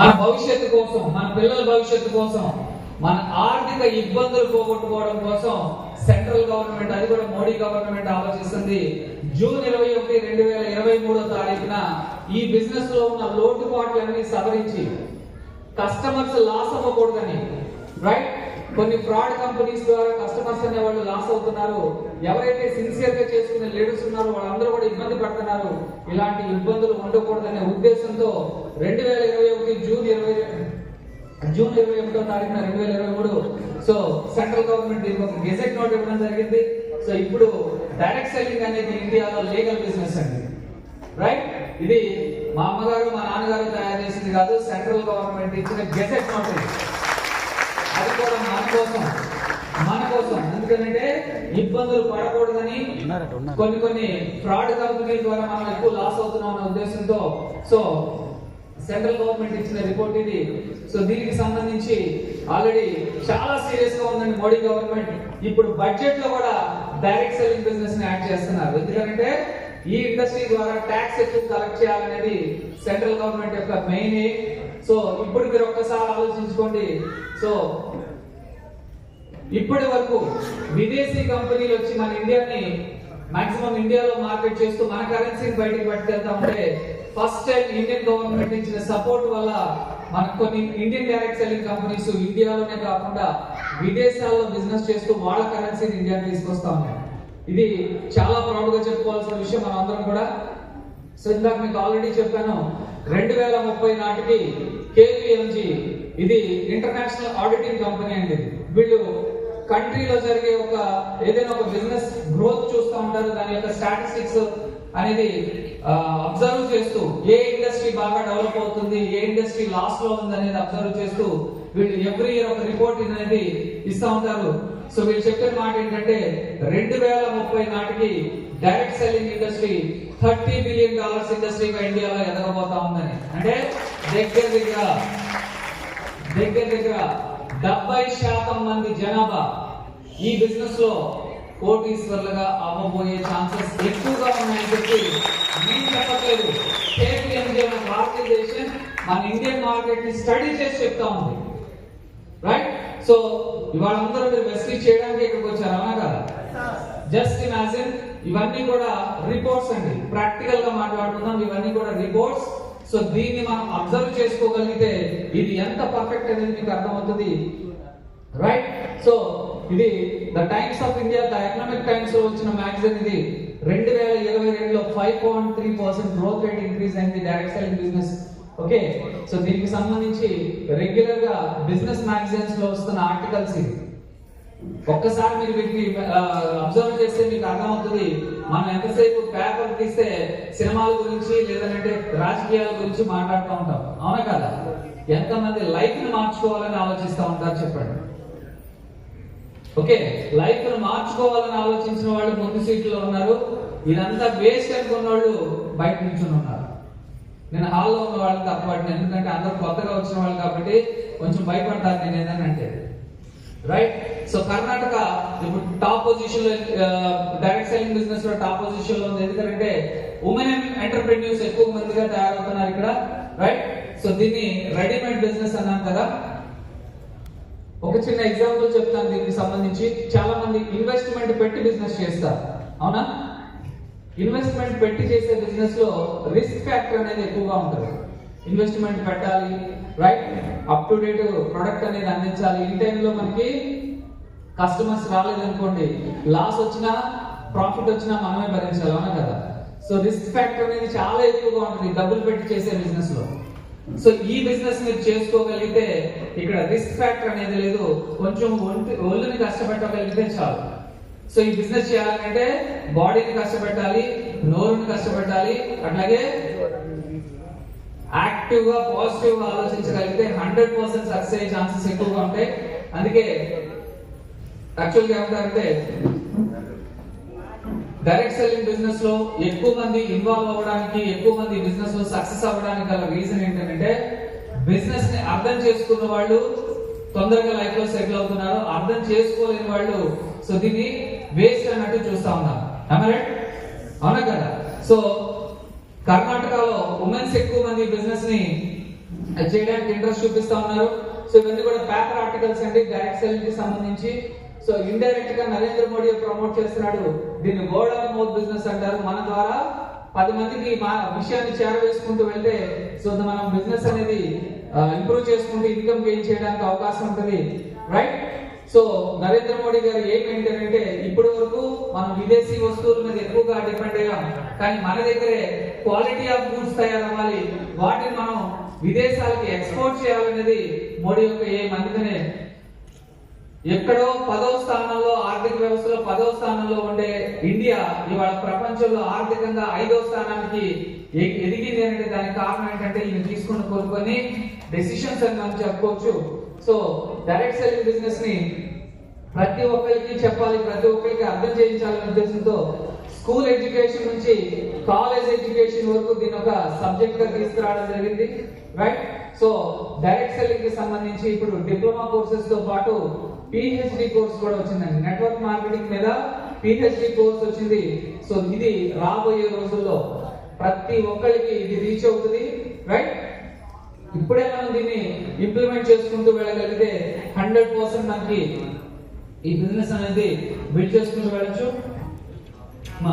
మన భవిష్యత్తు కోసం మన పిల్లల భవిష్యత్తు కోసం మన ఆర్థిక ఇబ్బందులు పోగొట్టుకోవడం కోసం సెంట్రల్ గవర్నమెంట్ అది కూడా మోడీ గవర్నమెంట్ ఆలోచిస్తుంది. జూన్ ఇరవై ఒకటి రెండు వేల ఇరవై మూడో తారీఖున ఈ బిజినెస్లో ఉన్న లోటుపాట్లన్నీ సవరించి కస్టమర్స్ లాస్ అవ్వకూడదని రైట్ కొన్ని ఫ్రాడ్ కంపెనీస్ ద్వారా కస్టమర్స్ అనే వాళ్ళు లాస్ అవుతున్నారు. ఎవరైతే సిన్సియర్గా చేసుకునే లీడర్స్ ఉన్నారో వాళ్ళందరూ పడుతున్నారు ఇలాంటి ఇబ్బందులు ఉండకూడదనే ఉద్దేశంతో రెండు వేల ఇరవై ఒకటి జూన్ ఇరవై జూన్ ఇరవై ఒకటో తారీఖున రెండు వేల ఇరవై మూడు. సో సెంట్రల్ గవర్నమెంట్ దీనికి ఒక గెజెట్ నోట్ ఇవ్వడం జరిగింది. సో ఇప్పుడు డైరెక్ట్ సెల్లింగ్ అనేది ఇండియాలో లీగల్ బిజినెస్ అండి. రైట్? ఇది మా అమ్మగారు మా నాన్నగారు తయారు చేసింది కాదు సెంట్రల్ గవర్నమెంట్ ఇచ్చిన గెజెట్ నోట్ అది కూడా మన కోసం మన కోసం. ఎందుకంటే ఇబ్బందులు పడకూడదని కొన్ని కొన్ని ఫ్రాడ్ కంపెనీల ద్వారా మనం ఎక్కువ లాస్ అవుతున్నాం అనే ఉద్దేశంతో సో సెంట్రల్ గవర్నమెంట్ ఇచ్చిన రిపోర్ట్ ఇది. సో దీనికి సంబంధించి ఆల్రెడీ చాలా సీరియస్గా ఉందండి మోడీ గవర్నమెంట్. ఇప్పుడు బడ్జెట్లో కూడా డైరెక్ట్ సెల్లింగ్ బిజినెస్ని యాడ్ చేస్తున్నారు. ఎందుకంటే ఈ ఇండస్ట్రీ ద్వారా ట్యాక్స్ ఎక్కువ కలెక్ట్ చేయాలనేది సెంట్రల్ గవర్నమెంట్ యొక్క మెయిన్ సో ఇప్పుడు మీరు ఒక్కసారి ఆలోచించుకోండి. సో ఇప్పటి వరకు విదేశీ కంపెనీలు వచ్చి మన ఇండియాని మాక్సిమం ఇండియాలో మార్కెట్ చేస్తూ మన కరెన్సీని బయటకు పట్టుకెళ్తా ఉంటే ఫస్ట్ టైం ఇండియన్ గవర్నమెంట్ ఇచ్చిన సపోర్ట్ వల్ల మనకు కొన్ని ఇండియన్ డైరెక్ట్ సెల్లింగ్ కంపెనీస్ ఇండియాలోనే కాకుండా విదేశాల్లో బిజినెస్ చేస్తూ వాళ్ళ కరెన్సీని ఇండియాకి తీసుకొస్తా ఉన్నాయి. ఇది చాలా ప్రౌడ్గా చెప్పుకోవాల్సిన విషయం మనం అందరం కూడా. సో ఇందాక మీకు ఆల్రెడీ చెప్పాను రెండు వేల ముప్పై నాటికి కేవీఎంజీ ఇది ఇంటర్నేషనల్ ఆడిటింగ్ కంపెనీ అండి. వీళ్ళు కంట్రీలో జరిగే ఒక ఏదైనా ఒక బిజినెస్ గ్రోత్ చూస్తూ ఉంటారు. దాని యొక్క స్టాటిస్టిక్స్ అనేది అబ్జర్వ్ చేస్తూ ఏ ఇండస్ట్రీ బాగా డెవలప్ అవుతుంది ఏ ఇండస్ట్రీ లాస్లో ఉంది అనేది అబ్జర్వ్ చేస్తూ వీళ్ళు ఎవ్రీ ఇయర్ ఒక రిపోర్ట్ అనేది ఇస్తూ ఉంటారు. సో వీళ్ళు చెప్పిన మాట ఏంటంటే రెండు వేల ముప్పై నాటికి direct selling industry thirty billion dollars ఇండస్ట్రీగా ఇండియాలో ఎదగబోతా ఉందని. అంటే దగ్గర దగ్గర దగ్గర దగ్గర డెబ్బై శాతం మంది జనాభా ఈ బిజినెస్లో కోటీశ్వర్లుగా అవ్వబోయే ఛాన్సెస్ ఎక్కువగా ఉన్నాయని చెప్పి నేను చెప్పట్లేదు. కేపీఎంజీ భారతదేశం మన ఇండియన్ మార్కెట్ని స్టడీ చేసి చెప్తా ఉంది. రైట్ సో ఇవాళ అందరూ మీరు వెస్టీ చేయడానికి ఇక్కడికి వచ్చారు? అవునా కదా? జస్ట్ ఇమాజిన్ ఇవన్నీ కూడా రిపోర్ట్స్ అండి. ప్రాక్టికల్గా మాట్లాడుతున్నాం ఇవన్నీ కూడా రిపోర్ట్స్ సో దీన్ని మనం అబ్జర్వ్ చేసుకోగలిగితే ఇది ఎంత పర్ఫెక్ట్ అనేది మీకు అర్థమవుతుంది? రైట్ సో ఇది the Times of India the economic టైమ్స్లో వచ్చిన మ్యాగజైన్ ఇది. రెండు వేల ఇరవై రెండులో five point three percent growth rate increase అయింది direct selling business okay so దీనికి సంబంధించి రెగ్యులర్గా బిజినెస్ మ్యాగజైన్స్లో వస్తున్న ఆర్టికల్స్ ఇది. ఒక్కసారి మీరు వీటిని అబ్జర్వ్ చేస్తే మీకు అర్థమవుతుంది. మనం ఎంతసేపు పేపర్ తీస్తే సినిమాల గురించి లేదంటే రాజకీయాల గురించి మాట్లాడుతూ ఉంటాం. అవునా కదా? ఎంతమంది లైఫ్ని మార్చుకోవాలని ఆలోచిస్తూ ఉంటారు చెప్పండి. ఓకే లైఫ్ను మార్చుకోవాలని ఆలోచించిన వాళ్ళు ముందు సీట్లో ఉన్నారు. ఇదంతా వేస్ట్ అనుకున్న వాళ్ళు బయట నుంచుని ఉన్నారు. నేను హాల్లో ఉన్న వాళ్ళని తప్పబడిన ఎందుకంటే అందరూ కొత్తగా వచ్చిన వాళ్ళు కాబట్టి కొంచెం భయపడతారు నేను ఏదైనా అంటే. రైట్ సో కర్ణాటక ఇప్పుడు టాప్ పొజిషన్లో డైరెక్ట్ సెల్లింగ్ బిజినెస్లో టాప్ పొజిషన్లో ఉంది. ఎందుకంటే ఉమెన్ ఎంటర్ప్రెన్యూర్స్ ఎక్కువ మందిగా తయారవుతున్నారు ఇక్కడ రైట్ సో దీన్ని రెడీమేడ్ బిజినెస్ అన్నాం కదా. ఒక చిన్న ఎగ్జాంపుల్ చెప్తాను దీనికి సంబంధించి. చాలా మంది ఇన్వెస్ట్మెంట్ పెట్టి బిజినెస్ చేస్తారు అవునా? ఇన్వెస్ట్మెంట్ పెట్టి చేసే బిజినెస్లో రిస్క్ ఫ్యాక్టర్ అనేది ఎక్కువగా ఉంటుంది. ఇన్వెస్ట్మెంట్ పెట్టాలి right up to date product అనేది అందించాలి. ఈ టైంలో మనకి కస్టమర్స్ రాలేదనుకోండి లాస్ వచ్చినా ప్రాఫిట్ వచ్చినా మనమే భరించాలి అవునా కదా? సో రిస్క్ ఫ్యాక్టర్ అనేది చాలా ఎక్కువగా ఉంటుంది డబ్బులు పెట్టి చేసే బిజినెస్లో. సో ఈ బిజినెస్ మీరు చేసుకోగలిగితే ఇక్కడ రిస్క్ ఫ్యాక్టర్ అనేది లేదు. కొంచెం ఒంటి ఒళ్ళుని కష్టపెట్టగలిగితే చాలు. సో ఈ బిజినెస్ చేయాలంటే బాడీని కష్టపెట్టాలి నోరుని కష్టపెట్టాలి అట్లాగే యాక్టివ్గా పాజిటివ్గా ఆలోచించగలిగితే హండ్రెడ్ పర్సెంట్ సక్సెస్ అయ్యే ఛాన్సెస్ ఎక్కువగా ఉంటాయి. అందుకే యాక్చువల్గా ఏమంటారంటే డైరెక్ట్ సెల్లింగ్ బిజినెస్లో ఎక్కువ మంది ఇన్వాల్వ్ అవ్వడానికి ఎక్కువ మంది బిజినెస్లో సక్సెస్ అవ్వడానికి గల రీజన్ ఏంటంటే బిజినెస్ని అర్థం చేసుకున్న వాళ్ళు తొందరగా లైఫ్లో సెటిల్ అవుతున్నారు. అర్థం చేసుకోలేని వాళ్ళు సో దీన్ని వేస్ట్ అన్నట్టు చూస్తా ఉన్నారు Am అవునా కదా? సో కర్ణాటకలో ఉమెన్స్ ఎక్కువ మంది బిజినెస్ని చేయడానికి ఇంట్రెస్ట్ చూపిస్తా ఉన్నారు. సో ఇవన్నీ కూడా పేపర్ ఆర్టికల్స్ అండి. డైరెక్ట్ సెల్లింగ్కి సంబంధించి సో ఇండైరెక్ట్గా నరేంద్ర మోడీ ప్రమోట్ చేస్తున్నాడు. దీన్ని గోల్డ్ ఆఫ్ మౌత్ బిజినెస్ అంటారు. మన ద్వారా పది మందికి మా విషయాన్ని చేరవేసుకుంటూ వెళ్తే సో మనం బిజినెస్ అనేది ఇంప్రూవ్ చేసుకుంటూ ఇన్కమ్ గెయిన్ చేయడానికి అవకాశం ఉంటుంది. రైట్ సో నరేంద్ర మోడీ గారు ఏం ఏంటంటే ఇప్పటి వరకు మనం విదేశీ వస్తువుల మీద ఎక్కువగా డిపెండ్ అయ్యాం. కానీ మన దగ్గరే క్వాలిటీ ఆఫ్ గూడ్స్ తయారవ్వాలి. వాటిని మనం విదేశాలకి ఎక్స్పోర్ట్ చేయాలనేది మోడీ యొక్క ఏ అందుకనే ఎక్కడో పదవ స్థానంలో ఆర్థిక వ్యవస్థలో పదవ స్థానంలో ఉండే ఇండియా ఇవాళ ప్రపంచంలో ఆర్థికంగా ఐదవ స్థానానికి ఎదిగింది అంటే దానికి కారణం ఏంటంటే ఈయన తీసుకున్న కోరుకొని డెసిషన్స్ అని మనం చెప్పుకోవచ్చు. సో డైరెక్ట్ సెల్లింగ్ బిజినెస్ని ప్రతి ఒక్కరికి చెప్పాలి ప్రతి ఒక్కరికి అర్థం చేయించాలనే ఉద్దేశంతో స్కూల్ ఎడ్యుకేషన్ నుంచి కాలేజ్ ఎడ్యుకేషన్ వరకు దీని ఒక సబ్జెక్ట్గా తీసుకురావడం జరిగింది. రైట్ సో డైరెక్ట్ సెల్లింగ్కి సంబంధించి ఇప్పుడు డిప్లొమా కోర్సెస్తో పాటు పిహెచ్డి కోర్స్ కూడా వచ్చిందండి. నెట్వర్క్ మార్కెటింగ్ మీద పిహెచ్డి కోర్స్ వచ్చింది. సో ఇది రాబోయే రోజుల్లో ప్రతి ఒక్కరికి ఇది రీచ్ అవుతుంది. రైట్ ఇప్పుడే మనం దీన్ని ఇంప్లిమెంట్ చేసుకుంటూ వెళ్ళగలిగితే హండ్రెడ్ పర్సెంట్ మనకి ఈ బిజినెస్ అనేది బిల్డ్ చేసుకుంటూ వెళ్ళచ్చు. మా